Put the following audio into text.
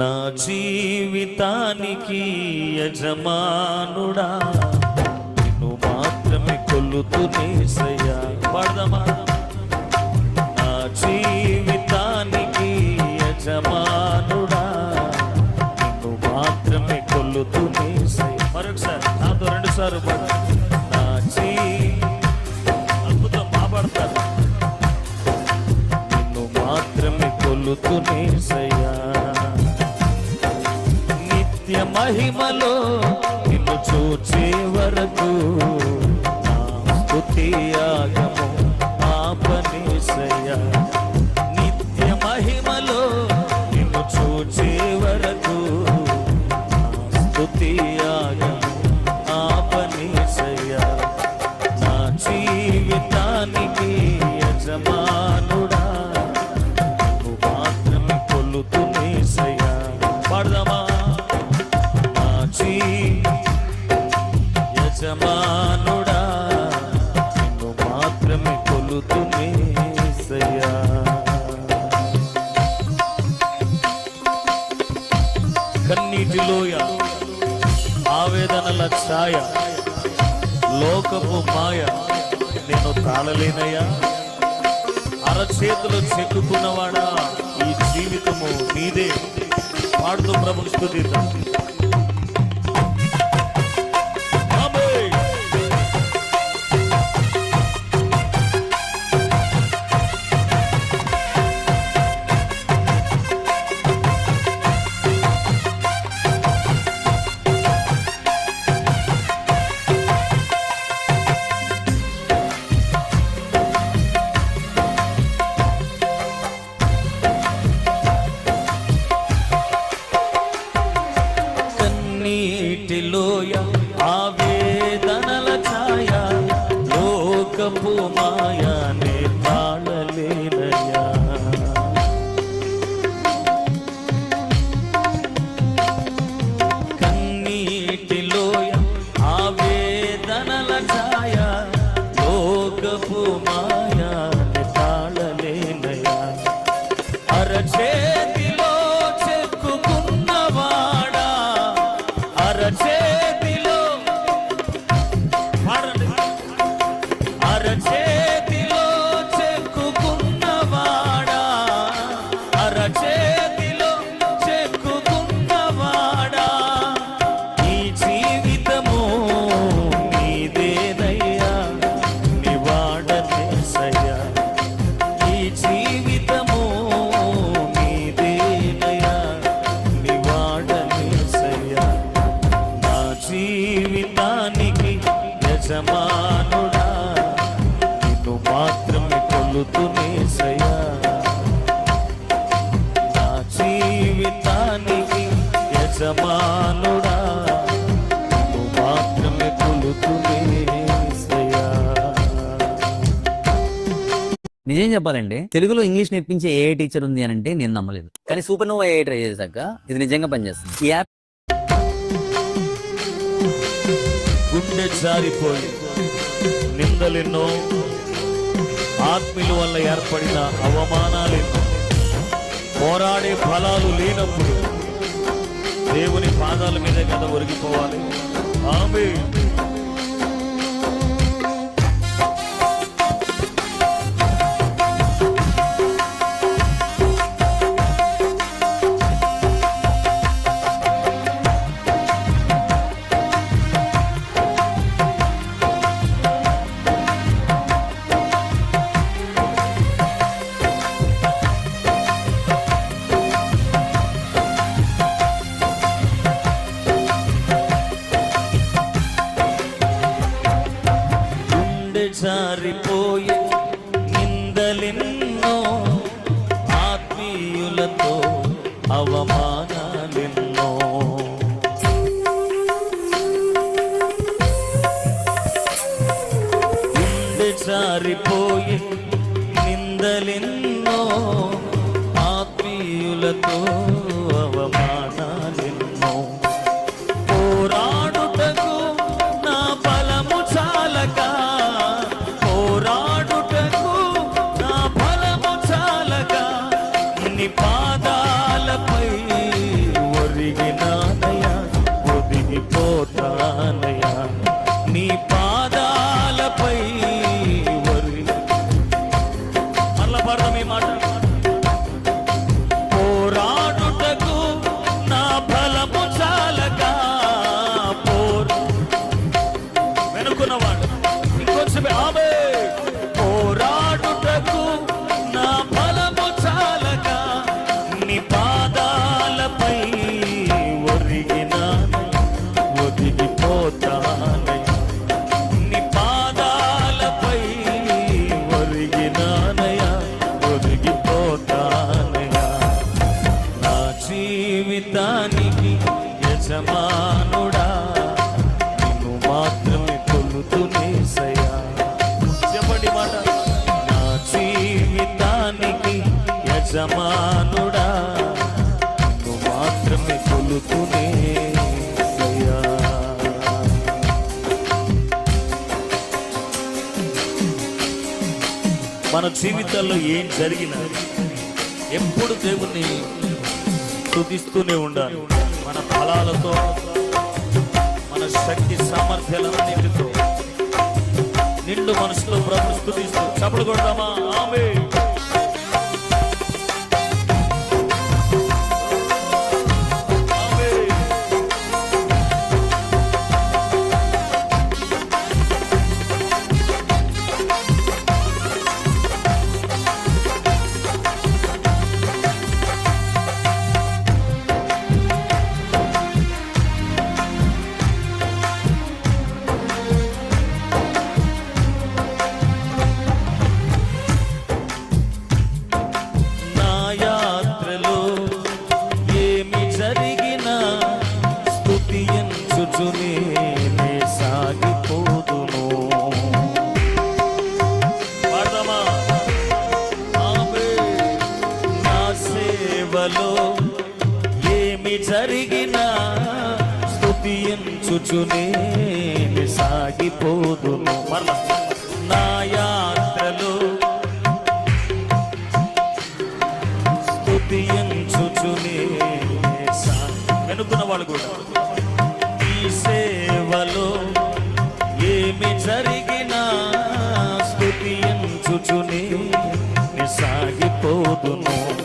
నా జీవితానికి యజమానుడా. నిన్ను మాత్రమే కొలుతునేసయ్యా పడదమా? నా జీవితానికి యజమానుడా. నిన్ను మాత్రమే కొలుతునేసయ్యా మరొకసారి నాతో రెండు సార్లు పాడు. నా జీ అద్భుతం బాపడతారు నిన్ను మాత్రమే కొల్లుతూ నేసయ్యా మహిమలో నిన్ను చూచే వరకు నా స్తుతి యాగము ఆపనేసయ్యా. నిత్య మహిమలో నిన్ను చూచే లోకపు మాయ నేను తాళలేనయ్యా. అరచేతులు చెక్కుకున్నవాడా ఈ జీవితము నీదే. పాడుతూ ప్రభు స్థుతిద్దాం జీవితము నీదేనయ్యా నివాడనేసయ్యా ఈ జీవితము నీదేనయ్యా నివాడనేసయ్యా నా జీవితానికి యజమానుడా నిన్ను మాత్రమే కొలుతునేసయ్యా నా జీవితానికి యజమానుడా నిజం చెప్పాలంటే తెలుగులో ఇంగ్లీష్ నేర్పించే ఏ టీచర్ ఉంది అని అంటే నేను నమ్మలేదు. కానీ సూపర్ నోవా ఏ ట్రై చేశాక ఇది నిజంగా పనిచేస్తుంది. ఈ యాప్ గుండె జారిపోయి నిందలెన్నో ఆత్మీయుల వల్ల ఏర్పడిన అవమానాలెన్నో పోరాడే ఫలాలు లేనప్పుడు దేవుని పాదాల మీద కదా ఒరిగిపోవాలి. ఆమె జారిపోయే నిందలెన్నో ఆత్మీయులతో అవమానాలెన్నో. గుండె జారిపోయే నీ పాదాలపై వరి. మరలా పాడదాం ఈ మాట. పోరాడుటకు నా బలము చాలక పోరు. వెనుకున్నవాడు ఇంకొంచెం ఆమె యజమానుడా నువ్వు మాత్రమే కొలుకునే మన జీవితాల్లో ఏం జరిగినా ఎప్పుడు దేవుణ్ణి స్థుతిస్తూనే ఉండాలి. మన ఫలాలతో మన శక్తి సామర్థ్యాలన్నిటితో నిండు మనసులో ప్రభు స్థుతిస్తూ చప్పుడు కొడదామా? ఆమె స్తుతించుచునే నే సాగిపోదును పాడదామా ఆమేన్. నా సేవలో ఏమి జరిగినా స్తుతించుచునే నే సాగిపోదును మరలా comer, me de todo mundo.